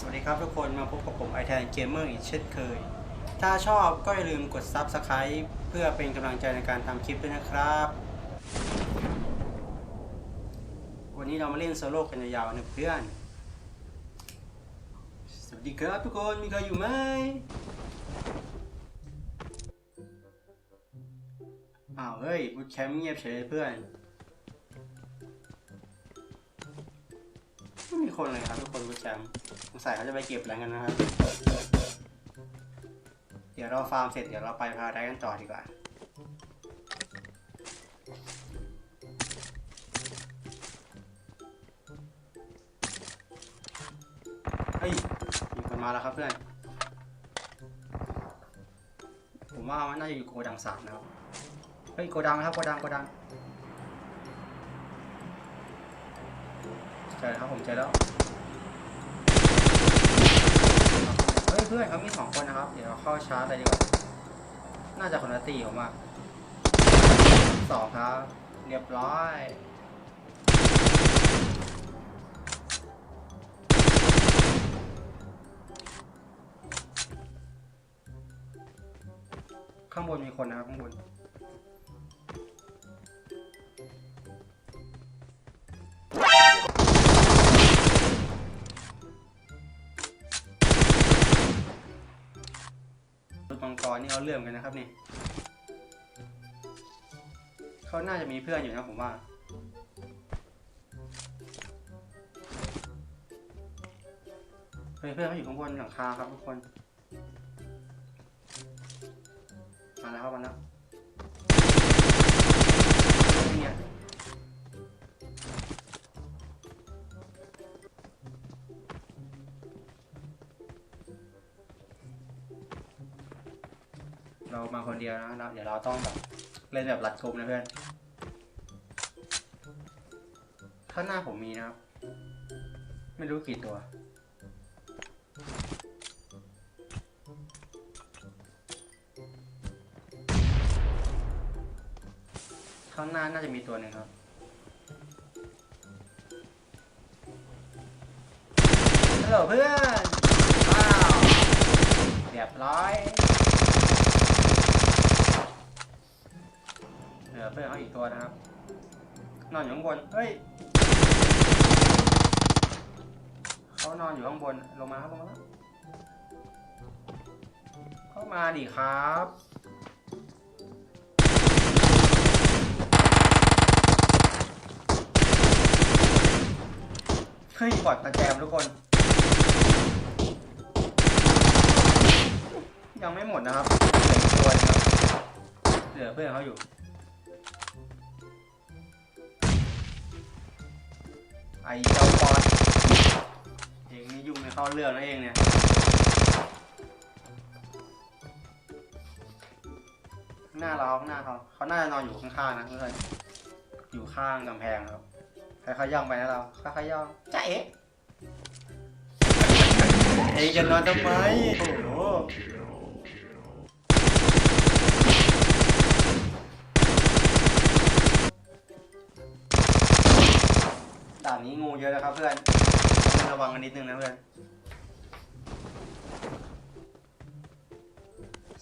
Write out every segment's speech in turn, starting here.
สวัสดีครับทุกคนมาพบกับผมไอแทนเกมเมอร์อีกเช่นเคย ถ้าชอบก็อย่าลืมกด Subscribe เพื่อเป็นกำลังใจในการทำคลิปด้วยนะครับ วันนี้เรามาเล่นโซโล่กันยาวๆนะเพื่อน สวัสดีครับทุกคนมีใครอยู่ไหมอ้าวเฮ้ยบูทแคมป์เงียบเฉยเพื่อน ไม่มีคนเลยครับทุกคนบูทแคมป์สงสัยเขาจะไปเก็บแรงกันนะครับ เดี๋ยวเราฟาร์มเสร็จเดี๋ยวเราไปพาได้กันต่อดีกว่าเฮ้ยมีคนมาแล้วครับเพื่อน ผมว่ามันน่าจะอยู่โกดังสามนะครับ เฮ้ยโกดังนะครับโกดังโกดัง เจอครับผมเจอแล้วเฮ้ยเพื่อนเขามีสองคนนะครับ เดี๋ยวเราเข้าชาร์จเลยดีกว่าน่าจะคนละตีผมอะสองครับ เรียบร้อยข้างบนมีคนนะครับข้างบน นี่เขาเลื่อมกันนะครับนี่เขาน่าจะมีเพื่อนอยู่นะผมว่า เพื่อนเพื่อนเขาอยู่ข้างบนหลังคาครับทุกคน มาแล้วครับมาแล้ว เรามาคนเดียวนะเราเดี๋ยวเราต้องแบบเล่นแบบรัดกุมนะเพื่อนข้างหน้าผมมีนะครับ ไม่รู้กี่ตัว ข้างหน้าน่าจะมีตัวหนึ่งครับฮัลโหลเพื่อนว้าวเรียบร้อย เหลือเพื่อนเขาอีกตัวนะครับ นอนอยู่ข้างบนเฮ้ยเขานอนอยู่ข้างบน ลงมาครับลงมาแล้วเข้ามาดิครับเฮ้ยบอดมาแจมทุกคน ยังไม่หมดนะครับเหลืออีกตัวนึงครับเหลือเพื่อนเขาอยู่ ไอเจ้าบอดเองนี่ยุ่งไม่เข้าเรื่องนะเองเนี่ยข้างหน้าเราข้างหน้าเขาเขาน่าจะนอนอยู่ข้างๆนะเพื่อนอยู่ข้างกำแพงครับค่อยๆย่องไปนะเราค่อยๆย่องจ้าเอ๊ะเองจะนอนทำไมโอ้โห ด่านนี้งูเยอะนะครับเพื่อนต้องระวังกันนิดนึงนะเพื่อน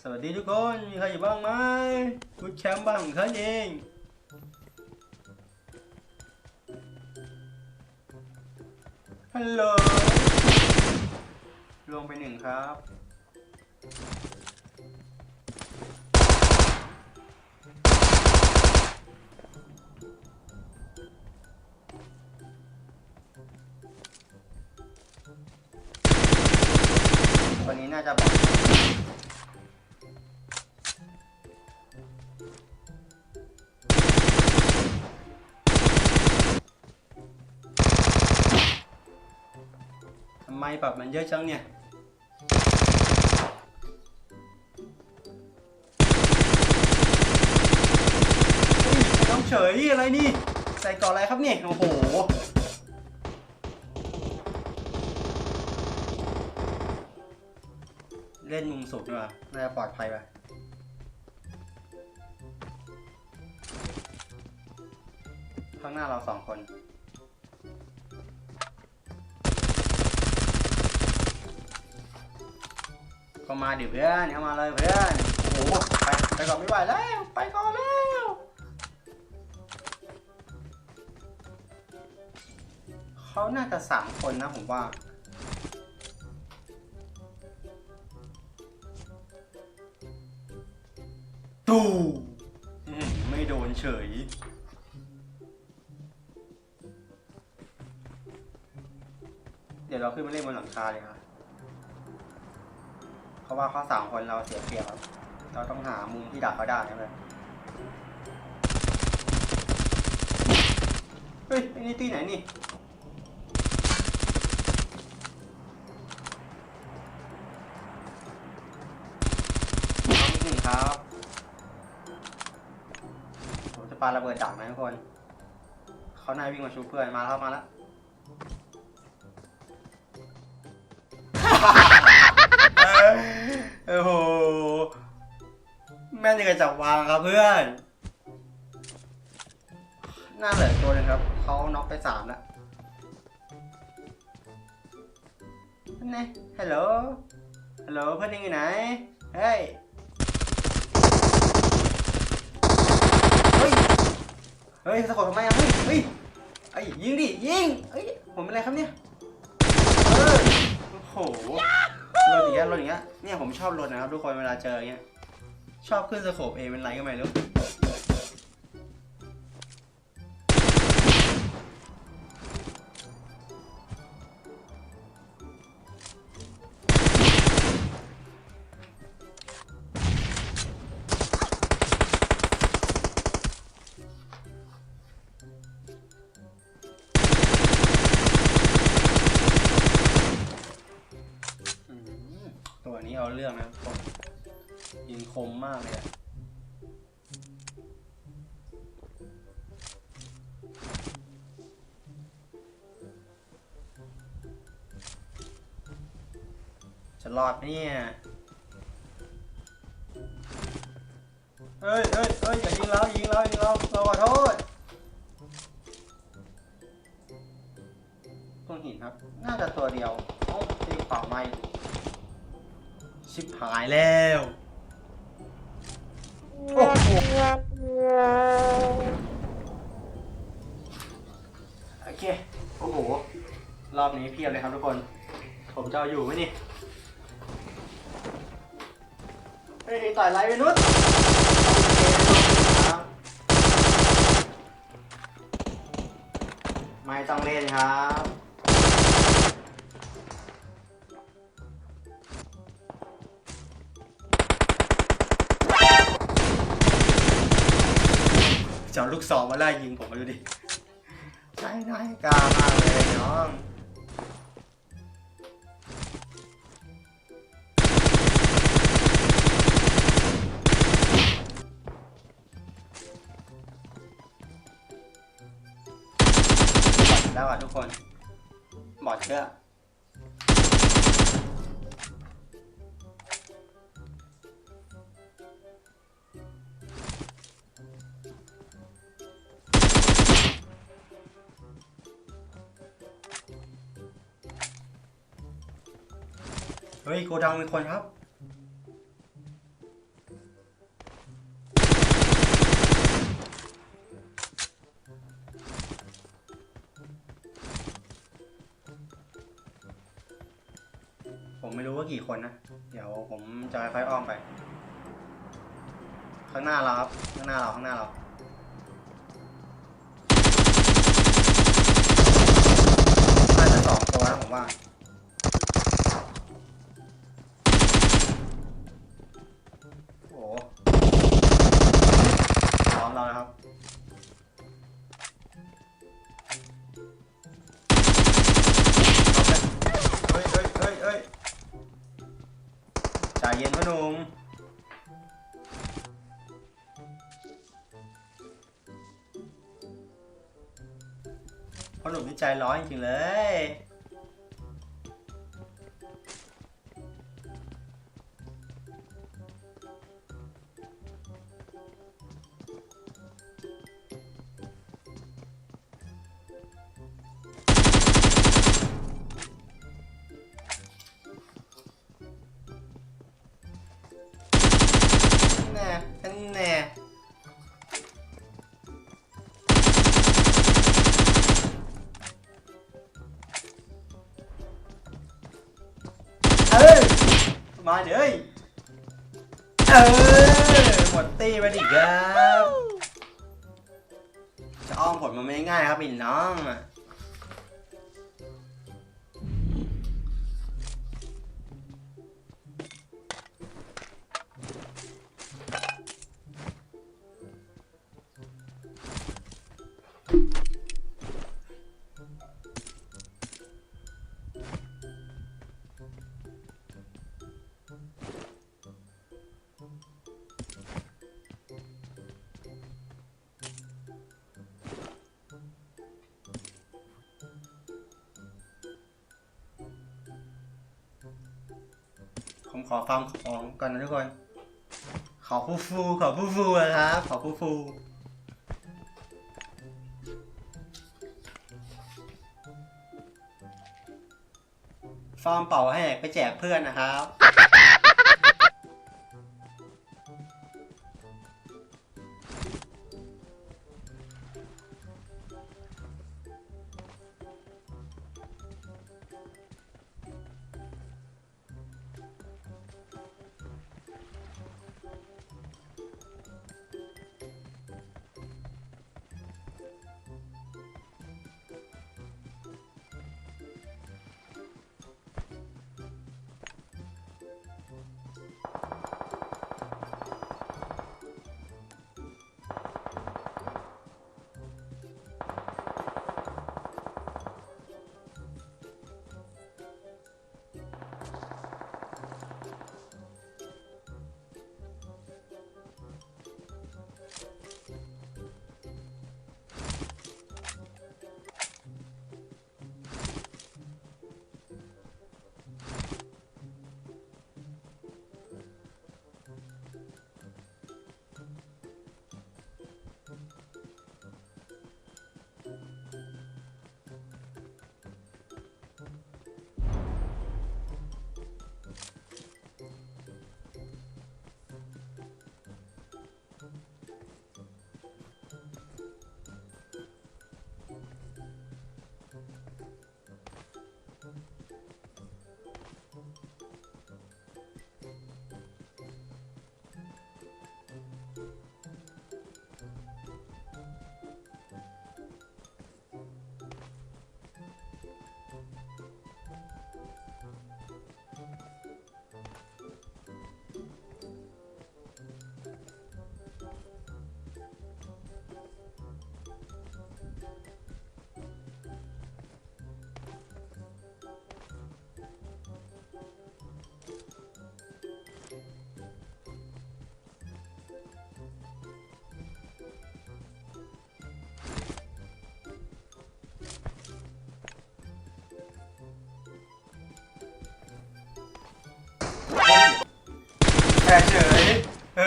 สวัสดีทุกคน มีใครอยู่บ้างไหมกูแชมป์บ้านของฉันเองฮัลโหลลงไปหนึ่งครับ นี้น่าจะบอกทำไมปรับมันเยอะจังเนี่ยเฮ้องเฉยอะไรนี่ ใส่ก่ออะไรครับเนี่ย โอ้โห เล่นมุมสุดดีกว่าน่าจะปลอดภัยไปข้างหน้าเราสองคน ก็มาดิเพื่อนเข้ามาเลยเพื่อนโอ้โหไปไปก่อนไม่ไหวแล้ว ไปก่อนแล้ว เขาน่าจะสามคนนะผมว่า เดี๋ยวเราขึ้นมาเล่นบนหลังคาเลยครับเพราะว่าเขาสามคนเราเสียเปรียบครับ เราต้องหามุมที่ดักเขาได้นะเลยเฮ้ยไอ้นี่ตีไหนนี่น้องหนึ่งครับผมจะปาระเบิดดักนะทุกคน เขานายวิ่งมาชูเพื่อนมาแล้วมาแล้ว โอ้โหแม่นยังไงจับวางครับเพื่อนหน้าเหลือตัวหนึงครับเขาน็อกไปสามแล้วนี่ฮัลโหล ฮัลโหลเพื่อนยังอยู่ไหน เฮ้ย เฮ้ย เฮ้ยสะกดทำไมอะเฮ้ย เฮ้ยไอ้ยยิงดิ ยิงเฮ้ย ผมเป็นไรครับเนี่ย เออโอ้โห รถอย่างเงี้ยรถอย่างเงี้ยเนี่ยผมชอบรถนะครับทุกคนเวลาเจออย่างเงี้ยชอบขึ้นสโคปเอเป็นไรก็ไม่รู้ คมมากเลยอะจะรอดไหมเนี่ย เฮ้ยเฮ้ยเฮ้ยอย่ายิงเรายิงเรายิงเราเราขอโทษตรงหินครับ น่าจะตัวเดียว เอ้าตีขวาไม่ชิบหายแล้ว โอ้โหโอเค โอ้โห รอบนี้เพียบเลยครับทุกคน ผมจะเอาอยู่ไหมนี่ เฮ้ยต่อยไรไปนุษย์ไม่ต้องเล่นครับ จะเอาลูกซองมาไล่ยิงผมมาดูดิใช่น้อยกล้ามากเลยน้องแล้วอะทุกคน บอดเชื่อ เฮ้ยโกดังมีคนครับ ผมไม่รู้ว่ากี่คนนะ เดี๋ยวผมจะค่อยอ้อมไป ข้างหน้าเราครับ ข้างหน้าเรา ข้างหน้าเราน่าจะสองตัวนะผมว่า เรานะครับ เฮ้ยเฮ้ยเฮ้ยเฮ้ยใจเย็นพ่อหนุ่มพ่อหนุ่มนี่ใจร้อนจริงๆเลย มา ขอฟังของก่อนนะทุกคน ขอฟูฟูขอฟูฟูนะครับขอฟูฟูฟอร์มเป่าให้ไปแจกเพื่อนนะครับ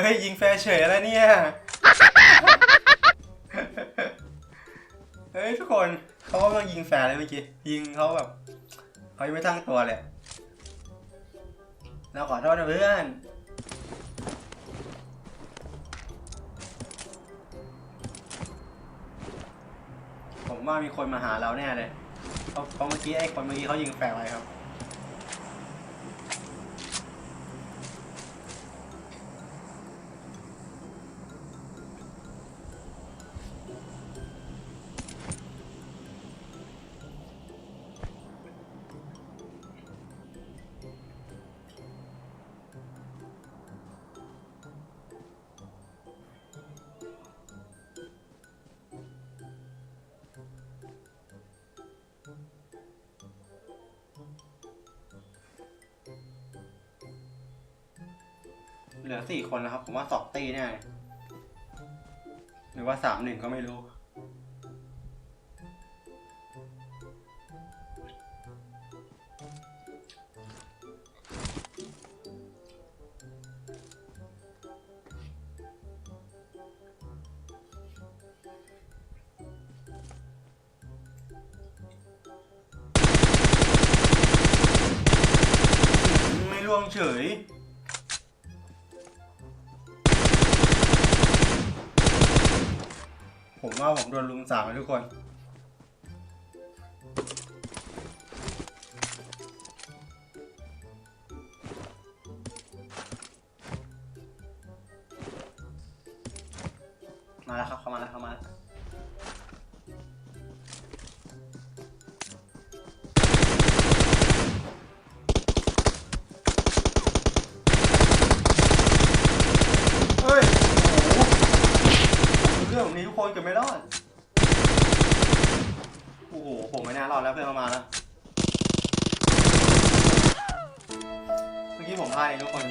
ฮ้ยยิงแฟร์เฉยแล้วเนี่ย เฮ้ยทุกคนเขาก็มายิงแฟร์เลยเมื่อกี้ยิงเขาแบบเขายังไม่ตั้งตัวเลยเราขอโทษนะเพื่อนผมว่ามีคนมาหาเราแน่เลยเพราะเพราะเมื่อกี้ไอ้คนเมื่อกี้เขายิงแฟร์ไว้ครับ คนนะครับ ผมว่าสองตีแน่ยหรือว่าสามหนึ่งก็ไม่รู้ ไม่ล่วงเฉย ว่าผมโดนลุงสามทุกคน มาแล้วครับ เข้ามาแล้วเข้ามาแล้ว ทุกคน